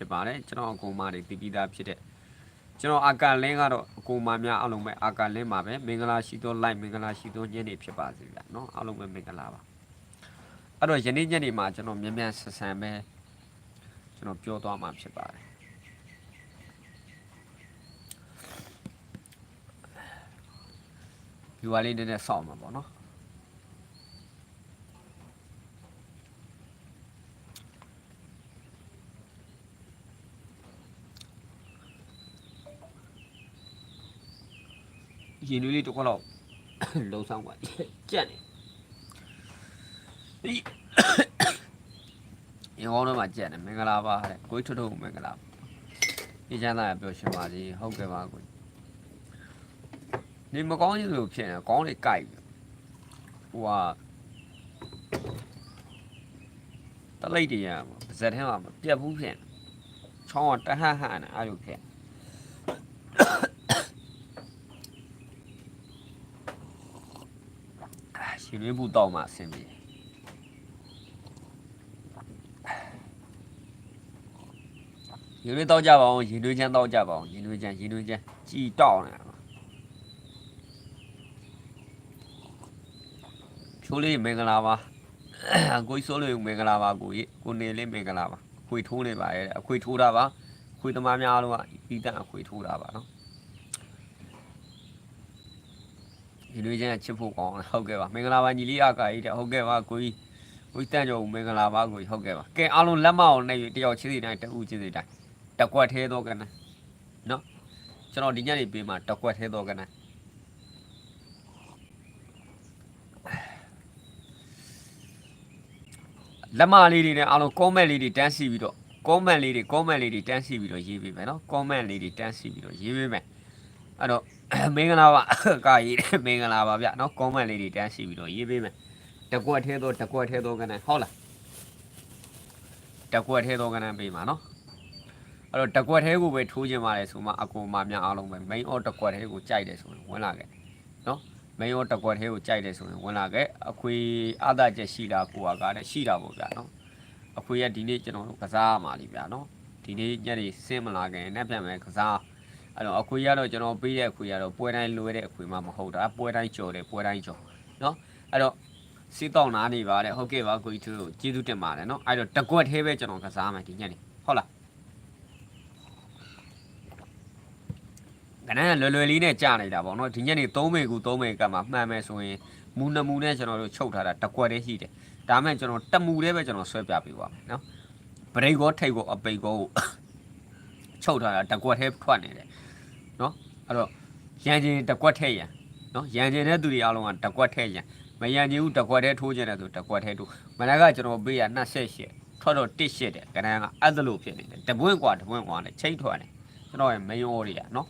ဖြစ်ပါတယ်ကျွန်တော်အကူမာတွေတည်ပြီးသားဖြစ်တဲ့ကျွန်တော်အာကာလင်းကတော့အကူမာများအလုံးပဲအာကာလင်းမှာပဲမင်္ဂလာရှိသော light မင်္ဂလာရှိသောညနေဖြစ်ပါစေဗျာနော်အလုံးပဲမင်္ဂလာပါအဲ့တော့ယနေ့ညနေမှာကျွန်တော်မြန်မြန်ဆန်ဆန်ပဲကျွန်တော်ပြောသွားမှာဖြစ်ပါတယ်ယူဝလေးနည်းနည်းစောင့်မှာပေါ့နော် ရင်နွေးလေးတစ်ခွက်လောက်လုံဆောင်ပါကြက်နေဒီရေကောင်းတော့မှကြက်နေမင်္ဂလာပါတဲ့ကိုကြီးထွတ်ထွတ်မင်္ဂလာဒီချမ်းသာရပြောရှင်ပါစီဟုတ်ကဲ့ပါကိုနေမကောင်းရင်လို့ဖြစ်နေကောင်းလေကြိုက်ဟိုဟာတလိတ်တည်းရပါဇက်ထဲမှာမပြတ်ဘူးဖြစ်နေချောင်းကတဟဟဟနဲ့အဲ့လိုဖြစ် ရှင်ရွေးဖို့တောက်မှအဆင်ပြေရင်ရွေးတောက်ကြပါအောင်ရင်ရွေးချမ်းတောက်ကြပါအောင်ရင်ရွေးချမ်းရင်ရွေးချမ်းကြည်တောက်နေတာချိုးလေးမင်္ဂလာပါကိုကြီးစိုးလေးမင်္ဂလာပါကိုကြီးကိုနေလေးမင်္ဂလာပါအခွေထိုးနေပါရဲ့အခွေထိုးတာပါအခွေသမားများအားလုံးကဤတန်အခွေထိုးတာပါနော် ဒီလိုချင်းချစ်ဖို့ကောင်းတယ်ဟုတ်ကဲ့ပါမင်္ဂလာပါညီလေးအကာကြီးတဲ့ဟုတ်ကဲ့ပါကိုကြီးကိုကြီးတန့်ကြုံမင်္ဂလာပါကိုကြီးဟုတ်ကဲ့ပါကဲအားလုံးလက်မအောင်နဲ့တယောက်ချစ်စီတိုင်းတဦးချစ်စီတိုင်းတကွက်သေးတော့ကနနော်ကျွန်တော်ဒီညနေပေးမှာတကွက်သေးတော့ကနလက်မလေးတွေနဲ့အားလုံး comment လေးတွေတန်းစီပြီးတော့ comment လေးတွေ comment လေးတွေတန်းစီပြီးတော့ရေးပေးမယ်နော် comment လေးတွေတန်းစီပြီးတော့ရေးပေးမယ်အဲ့တော့ မင်္ဂလာပါကရေးတယ်မင်္ဂလာပါဗျเนาะ comment လေးတွေတန်းစီပြီးတော့ရေးပေးမယ်တကွက်သေးတော့တကွက်သေးတော့ကနန်းဟုတ်လားတကွက်သေးတော့ကနန်းပေးမှာเนาะအဲ့တော့တကွက်သေးကိုပဲထိုးခြင်းပါလေဆိုမှအကူမများအားလုံးပဲ main or တကွက်သေးကိုကြိုက်တယ်ဆိုရင်ဝင်လာခဲ့เนาะ main or တကွက်သေးကိုကြိုက်တယ်ဆိုရင်ဝင်လာခဲ့အခွေအာသာချက်ရှိတာကိုကကားတဲ့ရှိတာပေါ့ဗျာเนาะအခွေကဒီနေ့ကျွန်တော်တို့ကစားရမှာလीဗျာเนาะဒီနေ့ညနေဆင်းမလာခင်နဲ့ပြန်မယ်ကစား အဲ့တော့အခွေကတော့ကျွန်တော်ပေးတဲ့အခွေကတော့ပွဲတိုင်းလွဲတဲ့အခွေမှမဟုတ်တာပွဲတိုင်းကြော်တယ်ပွဲတိုင်းကြော်နော်အဲ့တော့စီးတောင်းနာနေပါတဲ့ဟုတ်ကဲ့ပါကိုကြီးသူကျေးဇူးတင်ပါတယ်နော်အဲ့တော့တကွက်သေးပဲကျွန်တော်ကစားမယ်ဒီညနေဟုတ်လားကနန်းလွယ်လွယ်လေးနဲ့ကြာနေတာပေါ့နော်ဒီညနေ3မိကူ3မိကမှမှန်မယ်ဆိုရင်မူနမူနဲ့ကျွန်တော်တို့ချုပ်ထားတာတကွက်တည်းရှိတယ်ဒါမှမဟုတ်ကျွန်တော်တမူတည်းပဲကျွန်တော်ဆွဲပြပေးပါမယ်နော်ဘရိတ်ကောထိတ်ကောအပိတ်ကောချုပ်ထားတာတကွက်တည်းထွက်နေတယ် နော်အဲ့တော့ရန်ကျင်တကွက်ထဲ့ရန်နော်ရန်ကျင်တဲ့သူတွေအားလုံးကတကွက်ထဲ့ရန်မရန်ကျင်ဘူးတကွက်ထဲထိုးကျင်တယ်ဆိုတကွက်ထဲထိုးမနက်ကကျွန်တော်ပေးရ28ထွက်တော့18တယ်ကနန်းကအဲ့ဒါလို့ဖြစ်နေတယ်တပွင့်กว่าတပွင့်กว่าနဲ့ချိတ်ထွက်တယ်ကျွန်တော်ရဲ့ main order တွေကနော်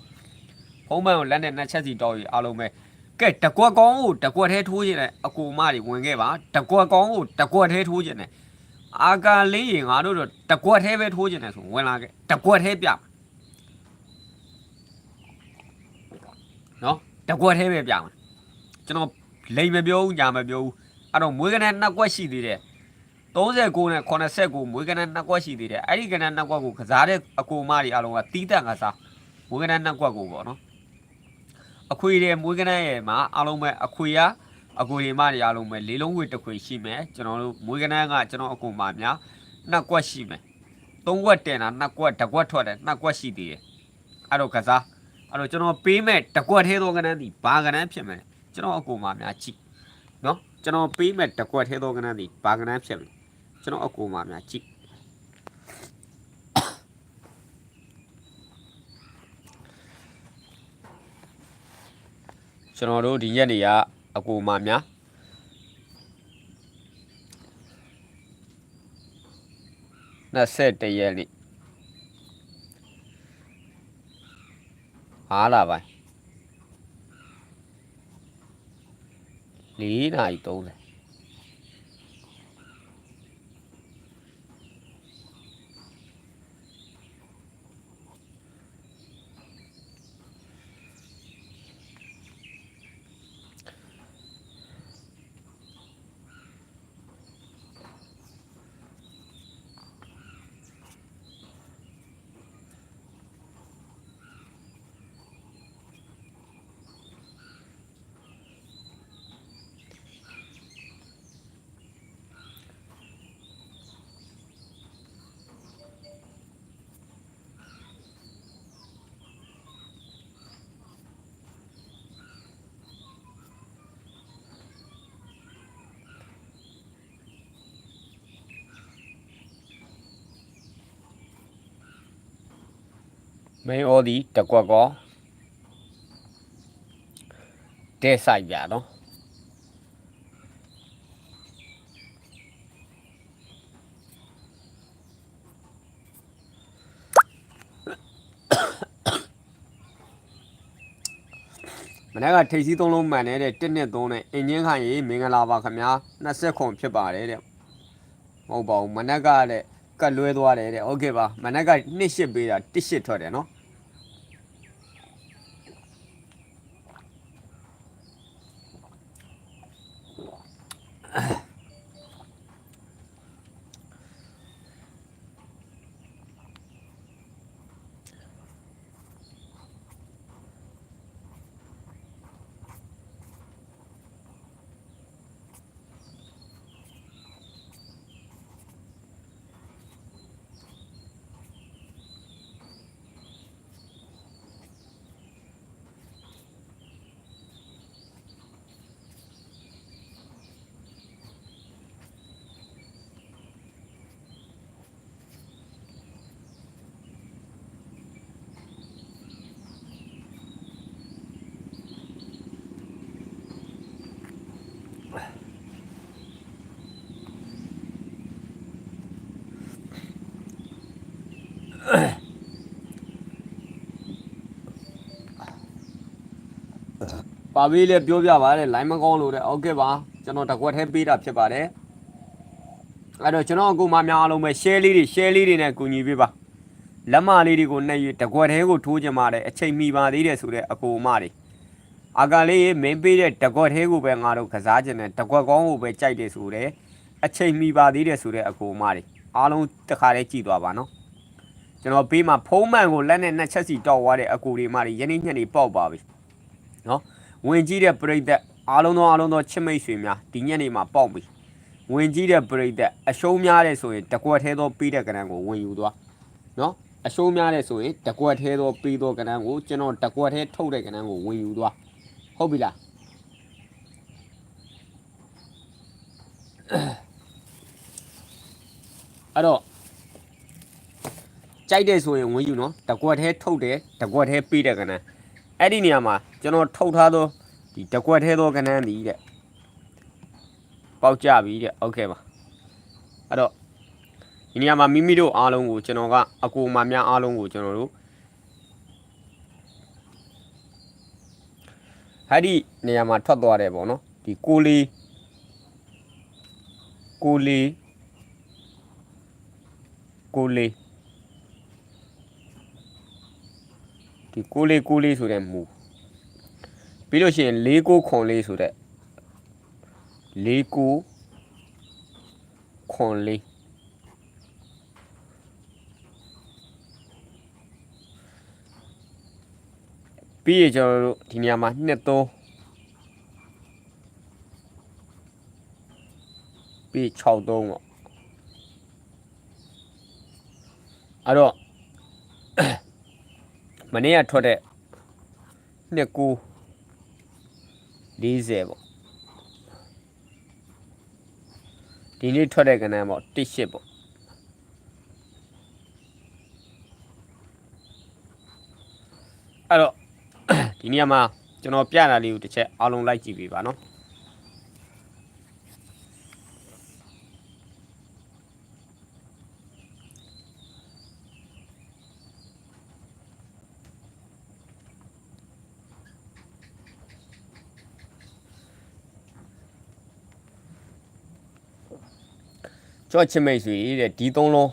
ဖုံးမန်ကိုလက်နဲ့နှစ်ချက်စီတောက်ပြီးအားလုံးပဲကဲတကွက်ကောင်းကိုတကွက်ထဲထိုးကျင်တယ်အကူမတွေဝင်ခဲ့ပါတကွက်ကောင်းကိုတကွက်ထဲထိုးကျင်တယ်အာကာလင်းရင်ငါတို့တော့တကွက်ထဲပဲထိုးကျင်တယ်ဆိုဝင်လာခဲ့တကွက်ထဲပြ နော်တကွက်သေးပဲပြမယ်ကျွန်တော်လိမ်မပြောဘူးညာမပြောဘူးအဲ့တော့မွေးကနန်းနှစ်ကွက်ရှိသေးတယ်39နဲ့89မွေးကနန်းနှစ်ကွက်ရှိသေးတယ်အဲ့ဒီကနန်းနှစ်ကွက်ကိုကစားတဲ့အကူမတွေအလုံးကတီးတန့်ကစားမွေးကနန်းနှစ်ကွက်ကိုပေါ့နော်အခွေတွေမွေးကနန်းရဲ့မှာအလုံးပဲအခွေရအကူတွေမတွေအလုံးပဲလေးလုံးဝေတစ်ခွေရှိမယ်ကျွန်တော်တို့မွေးကနန်းကကျွန်တော်အကူမများနှစ်ကွက်ရှိမယ်သုံးကွက်တင်တာနှစ်ကွက်တစ်ကွက်ထွက်တယ်နှစ်ကွက်ရှိသေးတယ်အဲ့တော့ကစား အဲ့တော့ကျွန်တော်ပေးမဲ့တကွက်သေးသောကဏ္ဍဒီဘာကဏ္ဍဖြစ်မလဲကျွန်တော်အကူမှာများကြည့်နော်ကျွန်တော်ပေးမဲ့တကွက်သေးသောကဏ္ဍဒီဘာကဏ္ဍဖြစ်မလဲကျွန်တော်အကူမှာများကြည့်ကျွန်တော်တို့ဒီရက်နေကအကူမှာများ21ရက်နေ့ အားလာပိုင်း ၄နာရီ30မိန်အော်ဒီတကွက်ကောတဲ့ဆိုင်ပြနော်မနေ့ကထိပ်စီးသုံးလုံးမှန်နေတဲ့1နှစ်3နဲ့အင်ဂျင်ခိုင်ရေးမင်္ဂလာပါခင်ဗျာ20ခွန်ဖြစ်ပါတယ်တဲ့မဟုတ်ပါဘူးမနေ့ကလည်း ကတ်လွဲသွားတယ်တဲ့ဟုတ်ကဲ့ပါမနက်က1ရှစ်ပေးတာ1ရှစ်ထွက်တယ်နော် ပါပေးလေပြောပြပါလေလိုင်းမကောင်းလို့တဲ့ဟုတ်ကဲ့ပါကျွန်တော်တကွက်ထဲပေးတာဖြစ်ပါတယ်အဲ့တော့ကျွန်တော်အကူမများအားလုံးပဲ share လေးတွေ share လေးတွေနဲ့ကူညီပေးပါလက်မလေးတွေကိုနှိပ်ရတကွက်ထဲကိုထိုးကြမှာတယ်အချိန်မီပါသေးတယ်ဆိုတဲ့အကူအမတွေအာကလေးမင်းပေးတဲ့တကွက်ထဲကိုပဲငါတို့ကစားခြင်းနဲ့တကွက်ကောင်းကိုပဲကြိုက်တယ်ဆိုတဲ့အချိန်မီပါသေးတယ်ဆိုတဲ့အကူအမတွေအားလုံးတစ်ခါတည်းကြည့်သွားပါနော် ကျွန်တော်ဘေးမှာဖုံးမှန်ကိုလက်နဲ့နှစ်ချက်စီတောက်သွားတဲ့အကူတွေမှတွေယနေ့ညနေပေါက်ပါပြီနော်ဝင်ကြီးတဲ့ပရိသတ်အားလုံးသောအားလုံးသောချစ်မိတ်ဆွေများဒီညနေမှာပေါက်ပြီဝင်ကြီးတဲ့ပရိသတ်အရှုံးများတဲ့ဆိုရင်တကွက်သေးသောပြီးတဲ့ကဏ္ဍကိုဝင်ယူသွားနော်အရှုံးများတဲ့ဆိုရင်တကွက်သေးသောပြီးသောကဏ္ဍကိုကျွန်တော်တကွက်သေးထုတ်တဲ့ကဏ္ဍကိုဝင်ယူသွားဟုတ်ပြီလားအဲ့တော့ ကြိုက်တယ်ဆိုရင်ဝင်ယူနော်တကွက်သေးထုတ်တယ်တကွက်သေးပြီးတဲ့ကဏ္ဍ အဲ့ဒီနေရာမှာကျွန်တော်ထုတ်ထားသောဒီတကွက်သေးသောကဏ္ဍသည်တဲ့ပေါက်ကြပြီတဲ့โอเคပါအဲ့တော့ဒီနေရာမှာမိမိတို့အားလုံးကိုကျွန်တော်ကအကူအမများအားလုံးကိုကျွန်တော်တို့ဟာဒီနေရာမှာထွက်သွားတယ်ပေါ့နော်ဒီကိုလေးကိုလေးကိုလေး ဒီကိုလေးကိုလေးဆိုတဲ့မူပြီးလို့ရှိရင်၄ကိုခွန်လေးဆိုတဲ့၄ကိုခွန်လေးပြီးရကျွန်တော်တို့ဒီနေရာမှာနှစ်သုံးပြီး6သုံးပေါ့အဲ့တော့ မနေ့ကထွက်တဲ့နှစ်ကူ40ပေါ့ဒီနေ့ထွက်တဲ့ကဏ္ဍပေါ့18ပေါ့အဲ့တော့ဒီနေရာမှာကျွန်တော်ပြတာလေးကိုတစ်ချက်အားလုံးလိုက်ကြည့်ပေးပါနော် ကြော့ချစ်မိတ်ဆွေတဲ့ဒီသုံးလုံး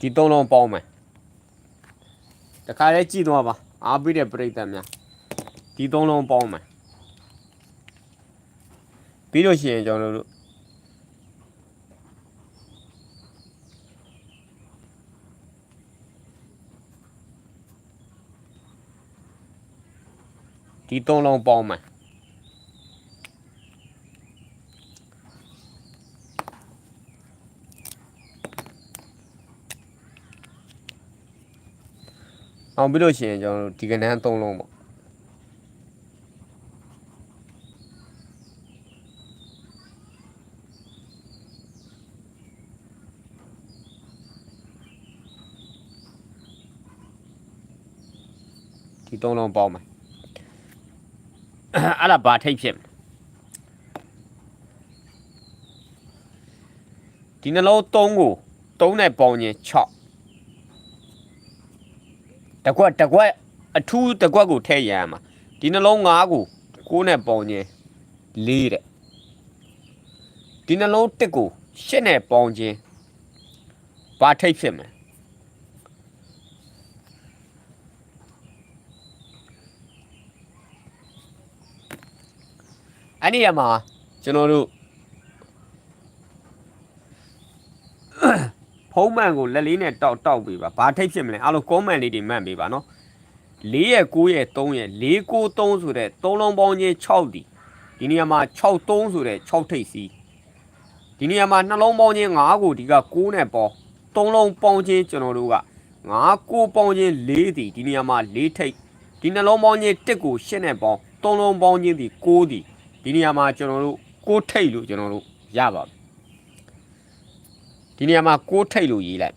ဒီသုံးလုံးပေါင်းမယ်တခါလဲကြည့်သွားပါအားပေးတဲ့ပြိတ္တများဒီသုံးလုံးပေါင်းမယ်ပြီးလို့ရှိရင်ကျွန်တော်တို့ ဒီသုံးလုံးပေါင်းမယ်အောင်ပြီးလို့ရှိရင်ကျွန်တော်တို့ဒီကဏ္ဍသုံးလုံးပေါ့ဒီသုံးလုံးပေါင်းမယ် အဲ့ဒါဘာထိတ်ဖြစ်မလဲဒီနှလုံး3ကို3နဲ့ပေါင်းရင်6တကွက်တကွက်အထူးတကွက်ကိုထည့်ရရမှာဒီနှလုံး5ကို9နဲ့ပေါင်းရင်4တဲ့ဒီနှလုံး1ကို8နဲ့ပေါင်းခြင်းဘာထိတ်ဖြစ်မလဲ အဲ့ဒီရမှာကျွန်တော်တို့ဖုံးမှန်ကိုလက်လေးနဲ့တောက်တောက်ပေးပါဘာထိတ်ဖြစ်မလဲအားလုံး comment လေးတွေမှတ်ပေးပါနော်4ရဲ့9ရဲ့3ရဲ့4 9 3ဆိုတဲ့3လုံးပေါင်းချင်း6ဒီဒီနေရာမှာ6 3ဆိုတဲ့6ထိတ်စီဒီနေရာမှာနှလုံးပေါင်းချင်း9ကိုဒီက9နဲ့ပေါင်း3လုံးပေါင်းချင်းကျွန်တော်တို့က9 9ပေါင်းချင်း4ဒီဒီနေရာမှာ4ထိတ်ဒီနှလုံးပေါင်းချင်း1ကို8နဲ့ပေါင်း3လုံးပေါင်းချင်းဒီ9ဒီ ဒီနေရာမှာကျွန်တော်တို့ကိုးထိတ်လို့ကျွန်တော်တို့ရပါပြီဒီနေရာမှာကိုးထိတ်လို့ရေးလိုက်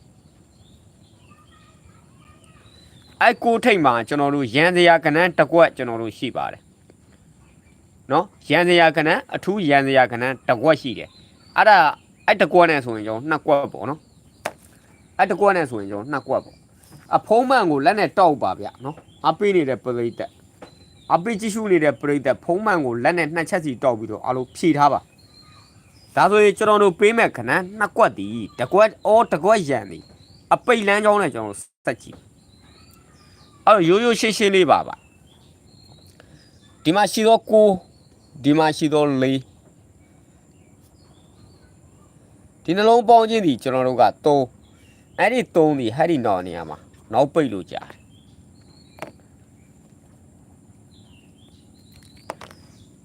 အဲကိုးထိတ်မှာကျွန်တော်တို့ရန်စရာကဏ္ဍတစ်ကွက်ကျွန်တော်တို့ရှိပါတယ်နော်ရန်စရာကဏ္ဍအထူးရန်စရာကဏ္ဍတစ်ကွက်ရှိတယ်အဲ့ဒါအဲ့တစ်ကွက်နဲ့ဆိုရင်ကျွန်တော်နှစ်ကွက်ပေါ့နော်အဲ့တစ်ကွက်နဲ့ဆိုရင်ကျွန်တော်နှစ်ကွက်ပေါ့အဖုံးမှန်ကိုလက်နဲ့တောက်ပါဗျနော်အပေးနေတဲ့ပရိသတ် အပိကြည့်ရှုနေတဲ့ပရိသတ်ဖုံးမှန်ကိုလက်နဲ့နှစ်ချက်စီတောက်ပြီးတော့အလိုဖြည့်ထားပါဒါဆိုရင်ကျွန်တော်တို့ပေးမဲ့ခဏနှစ်ကွက်တည်တကွက်အော်တကွက်ရန်တည်အပိတ်လန်းကြောင်းနဲ့ကျွန်တော်တို့ဆက်ကြည့်အဲ့တော့ရိုးရိုးရှင်းရှင်းလေးပါပါဒီမှာရှိတော့ကိုဒီမှာရှိတော့လေးဒီနှလုံးပေါင်းခြင်းဒီကျွန်တော်တို့က3အဲ့ဒီ3ဒီဟဲ့ဒီနောက်နေရာမှာနောက်ပိတ်လို့ကြားတယ်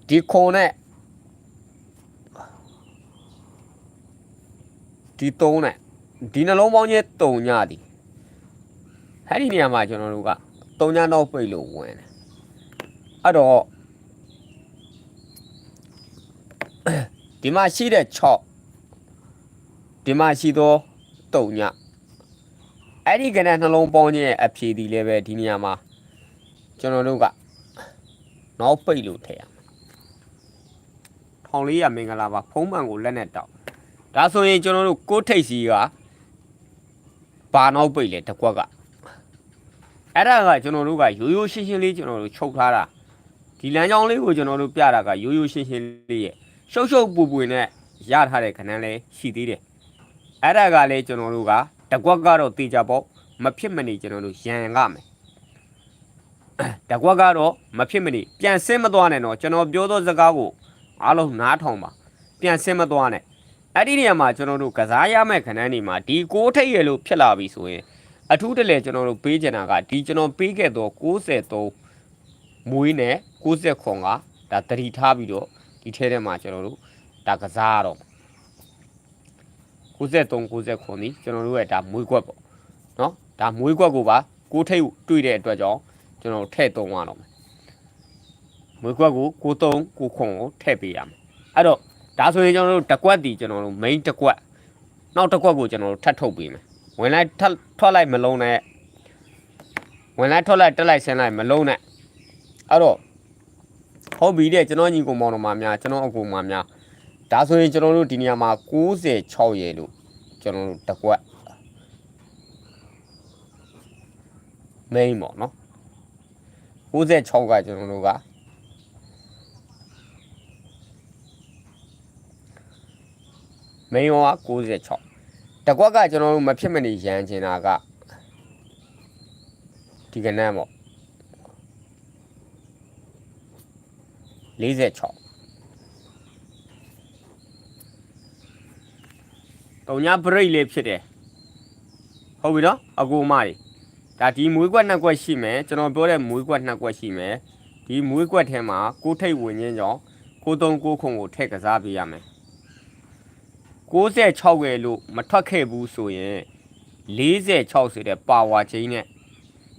ဒီခုံနဲ့ဒီသုံးနဲ့ဒီနှလုံးပေါင်းချင်းတုံညသည်အဲ့ဒီနေရာမှာကျွန်တော်တို့ကတုံညတော့ပိတ်လို့ဝင်တယ်အဲ့တော့ဒီမှာရှိတဲ့6ဒီမှာရှိသောတုံညအဲ့ဒီကဏ္ဍနှလုံးပေါင်းချင်းရဲ့အဖြေဒီလည်းပဲဒီနေရာမှာကျွန်တော်တို့ကနောက်ပိတ်လို့ထည့်ရ ထောင်လေးရမင်္ဂလာပါဖုံးမှန်ကိုလက်နဲ့တောက်ဒါဆိုရင်ကျွန်တော်တို့ကိုးထိတ်စီကဘာနောက်ပိတ်လဲတကွက်ကအဲ့ဒါကကျွန်တော်တို့ကရိုးရိုးရှင်းရှင်းလေးကျွန်တော်တို့ချုပ်ထားတာဒီလမ်းကြောင်းလေးကိုကျွန်တော်တို့ပြတာကရိုးရိုးရှင်းရှင်းလေးရဲ့ရှုပ်ရှုပ်ပူပူနဲ့ရထားတဲ့ခဏလေးရှိသေးတယ်အဲ့ဒါကလည်းကျွန်တော်တို့ကတကွက်ကတော့တေချာပေါ့မဖြစ်မနေကျွန်တော်တို့ရန်ကမယ်တကွက်ကတော့မဖြစ်မနေပြန်ဆင်းမသွားနဲ့တော့ကျွန်တော်ပြောသောစကားကို အားလုံးနားထောင်ပါပြန်ဆင်းမသွားနဲ့အဲ့ဒီနေရာမှာကျွန်တော်တို့ကစားရမယ့်ခဏန်းနေမှာဒီကိုးထိပ်ရလို့ဖြစ်လာပြီဆိုရင်အထူးတလဲကျွန်တော်တို့ပေးချင်တာကဒီကျွန်တော်ပေးခဲ့သော63မွေးနဲ့69ကဒါတတိထားပြီးတော့ဒီထဲထဲမှာကျွန်တော်တို့ဒါကစားရတော့63 69နီးကျွန်တော်တို့ရဲ့ဒါမွေးကွက်ပေါ့နော်ဒါမွေးကွက်ကိုပါကိုးထိပ်တွေ့တဲ့အတွက်ကြောင့်ကျွန်တော်တို့ထည့်သုံးရတော့ မယ်မွေးကွက်ကိုကိုသုံးကိုခွန်ကိုထည့်ပေးရမယ်အဲ့တော့ဒါဆိုရင်ကျွန်တော်တို့တစ်ကွက်တီကျွန်တော်တို့ main တစ်ကွက်နောက်တစ်ကွက်ကိုကျွန်တော်တို့ထပ်ထုတ်ပေးမယ်ဝင်လိုက်ထပ်ထွက်လိုက်မလုံးနဲ့ဝင်လိုက်ထွက်လိုက်တက်လိုက်ဆင်းလိုက်မလုံးနဲ့အဲ့တော့ဟုတ်ပြီတဲ့ကျွန်တော်ညီကောင်မောင်တော်မများကျွန်တော်အကူမများဒါဆိုရင်ကျွန်တော်တို့ဒီနေရာမှာ96ရေလို့ကျွန်တော်တို့တစ်ကွက် main ပေါ့နော်96ကကျွန်တော်တို့က မိန်ရောက96တကွက်ကကျွန်တော်တို့မဖြစ်မနေရန်ချင်တာကဒီကနန်းပေါ့46တုံညာဘရိတ်လေးဖြစ်တယ်ဟုတ်ပြီနော်အကူမကြီးဒါဒီမွေးကွက်နှစ်ကွက်ရှိမယ်ကျွန်တော်ပြောတဲ့မွေးကွက်နှစ်ကွက်ရှိမယ်ဒီမွေးကွက်ထဲမှာကိုထိတ်ဝင်ချင်းကြောင့်ကိုသုံးကိုခုံကိုထည့်ကစားပေးရမယ် 96ရဲ့လို့မထွက်ခဲ့ဘူးဆိုရင်46ဆိုတဲ့ပါဝါချင်းနဲ့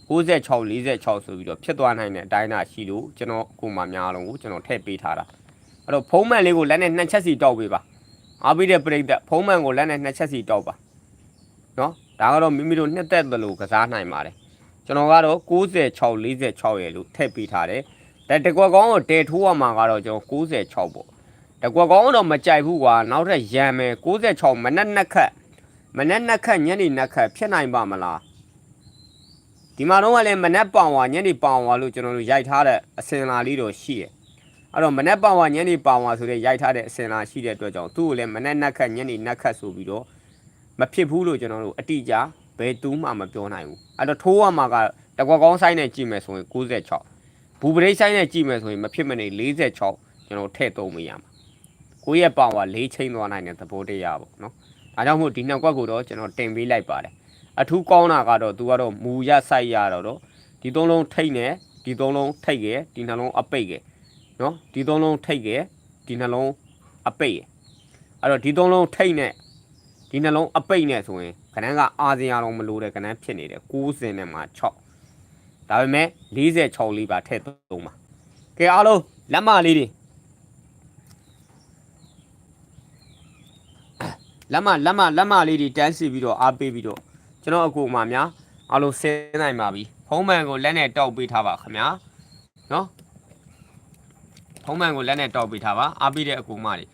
96 46ဆိုပြီးတော့ဖြစ်သွားနိုင်တဲ့အတိုင်းအတာရှိလို့ကျွန်တော်ကိုမှများလုံးကိုကျွန်တော်ထည့်ပေးထားတာအဲ့တော့ဖုံးမှန်လေးကိုလက်နဲ့နှစ်ချက်စီတောက်ပေးပါအားပေးတဲ့ပြိတ္တဖုံးမှန်ကိုလက်နဲ့နှစ်ချက်စီတောက်ပါနော်ဒါကတော့မိမိတို့နှစ်သက်သလိုကစားနိုင်ပါတယ်ကျကျွန်တော်ကတော့96 46ရဲ့လို့ထည့်ပေးထားတယ်ဒါတကွက်ကောင်းကိုတဲထိုးရမှာကတော့ကျွန်တော်96ပေါ့ တကွက်ကောင်းတော့မကြိုက်ဘူးကွာနောက်ထပ်ရံမယ်96မနက်နှစ်ခက်မနက်နှစ်ခက်ညနေနှစ်ခက်ဖြစ်နိုင်ပါမလားဒီမှာတော့ကလည်းမနက်ပောင်ဝါညနေပောင်ဝါလို့ကျွန်တော်တို့ရိုက်ထားတဲ့အစင်လာလေးတော့ရှိတယ်အဲ့တော့မနက်ပောင်ဝါညနေပောင်ဝါဆိုတဲ့ရိုက်ထားတဲ့အစင်လာရှိတဲ့အတွက်ကြောင့်သူ့ကိုလည်းမနက်နှစ်ခက်ညနေနှစ်ခက်ဆိုပြီးတော့မဖြစ်ဘူးလို့ကျွန်တော်တို့အတိအကျဘယ်တူးမှမပြောနိုင်ဘူးအဲ့တော့ထိုးရမှာကတကွက်ကောင်းဆိုင်နဲ့ကြည့်မယ်ဆိုရင်96ဘူပရိတ်ဆိုင်နဲ့ကြည့်မယ်ဆိုရင်မဖြစ်မနေ46ကျွန်တော်ထည့်သုံးမရမှာ ကိုယ့်ရဲ့ပေါင်က၄ချိန်သွားနိုင်တဲ့သဘောတရားပေါ့နော်ဒါကြောင့်မို့ဒီနှစ်ကွက်ကိုတော့ကျွန်တော်တင်ပေးလိုက်ပါတယ်အထူးကောင်းတာကတော့သူကတော့မူရဆိုင်ရတော့တော့ဒီသုံးလုံးထိတ်နဲ့ဒီသုံးလုံးထိတ်ရယ်ဒီနှလုံးအပိတ်ရယ်နော်ဒီသုံးလုံးထိတ်ရယ်ဒီနှလုံးအပိတ်ရယ်အဲ့တော့ဒီသုံးလုံးထိတ်နဲ့ဒီနှလုံးအပိတ်နဲ့ဆိုရင်ခဏကအာဇင်ရအောင်မလို့တဲ့ခဏဖြစ်နေတယ်90နဲ့မှာ6ဒါပေမဲ့46လေးပါထည့်သုံးပါကဲအားလုံးလက်မလေးတွေ လက်မလက်မလက်မလေးတွေတန်းစီပြီးတော့အားပေးပြီးတော့ကျွန်တော်အကူအမများအားလုံးဆင်းနိုင်ပါပြီဖုံးမှန်ကိုလက်နဲ့တောက်ပေးထားပါခင်ဗျာနော်ဖုံးမှန်ကိုလက်နဲ့တောက်ပေးထားပါအားပေးတဲ့အကူအမတွေ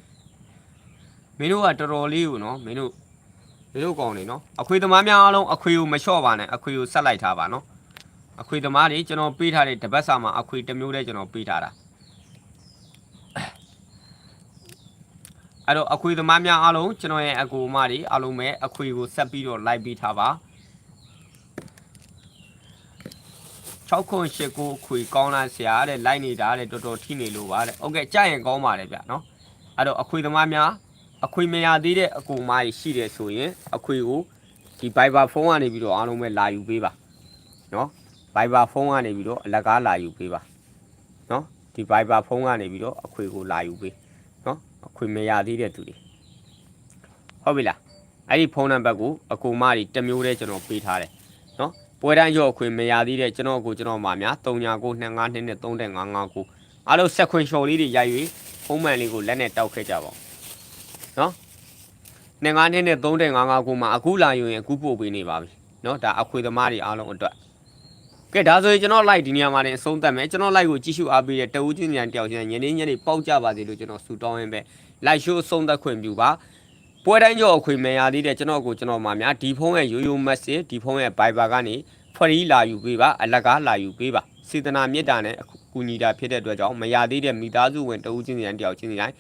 မင်းတို့ကတော်တော်လေးကိုနော်မင်းတို့ဒီလိုကောင်းနေနော်အခွေသမားများအားလုံးအခွေကိုမလျှော့ပါနဲ့အခွေကိုဆက်လိုက်ထားပါနော်အခွေသမားတွေကျွန်တော်ပေးထားတဲ့တပတ်စာမှာအခွေတစ်မျိုးတည်းကျွန်တော်ပေးထားတာ အဲ့တော့အခွေသမားများအားလုံးကျွန်တော်ရဲ့အကူအမတွေအားလုံးပဲအခွေကိုဆက်ပြီးတော့လိုက်ပြီးထားပါ6ခု8ခုအခွေကောင်းလားဆရာတဲ့လိုက်နေတာတဲ့တော်တော်ထိနေလို့ပါတဲ့ဟုတ်ကဲ့ကြရင်ကောင်းပါတယ်ဗျနော်အဲ့တော့အခွေသမားများအခွေမရသေးတဲ့အကူအမတွေရှိတယ်ဆိုရင်အခွေကိုဒီ Viber ဖုန်းကနေပြီးတော့အားလုံးပဲလာယူပေးပါနော် Viber ဖုန်းကနေပြီးတော့အလကားလာယူပေးပါနော်ဒီ Viber ဖုန်းကနေပြီးတော့အခွေကိုလာယူပေး နော်အခွေမရသေးတဲ့သူတွေဟုတ်ပြီလားအဲ့ဒီဖုန်းနံပါတ်ကိုအကူမကြီးတစ်မျိုးတည်းကျွန်တော်ပေးထားတယ်နော်ပွဲတန်းရော့အခွေမရသေးတဲ့ကျွန်တော်ကိုကျွန်တော်မှာများ399252နဲ့3559အားလုံးဆက်ခွင်လျှော်လေးတွေရိုက်၍ဖုန်းမှန်လေးကိုလက်နဲ့တောက်ခဲ့ကြပါဦးနော်နှစ်ငါးနှစ်နဲ့3တဲ့9 9ခုမှအခုလာယူရင်အခုပို့ပေးနေပါပြီနော်ဒါအခွေသမားတွေအားလုံးအတွက်ကဲဒါဆိုရင်ကျွန်တော် like ဒီနေရာမှာတင်အဆုံးသတ်မယ်ကျွန်တော် like ကိုကြည့်ရှုအားပေးတဲ့တဝူးချင်းညာတယောက်ချင်းညနေညနေပေါက်ကြပါစေလို့ကျွန်တော်ဆုတောင်းရင်းပဲ like show အဆုံးသတ်ခွင့်ပြုပါပွဲတိုင်းကျော်အခွေမရသေးတဲ့ကျွန်တော်ကိုကျွန်တော်မှာများဒီဖုန်းရဲ့ရိုးရိုး message ဒီဖုန်းရဲ့ Viber ကနေ free လာယူပေးပါအလကားလာယူပေးပါစေတနာမေတ္တာနဲ့အခုကူညီတာဖြစ်တဲ့အတွက်ကြောင့်မရသေးတဲ့မိသားစုဝင်တဝူးချင်းညာတယောက်ချင်းတိုင်း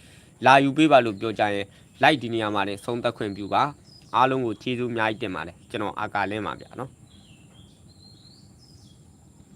လာယူပေးပါလို့ပြောကြရင် like ဒီနေရာမှာလည်းဆုံးသက်ခွင့်ပြုပါအားလုံးကိုကျေးဇူးအများကြီးတင်ပါတယ်ကျွန်တော်အာကာလင်းပါဗျာနော်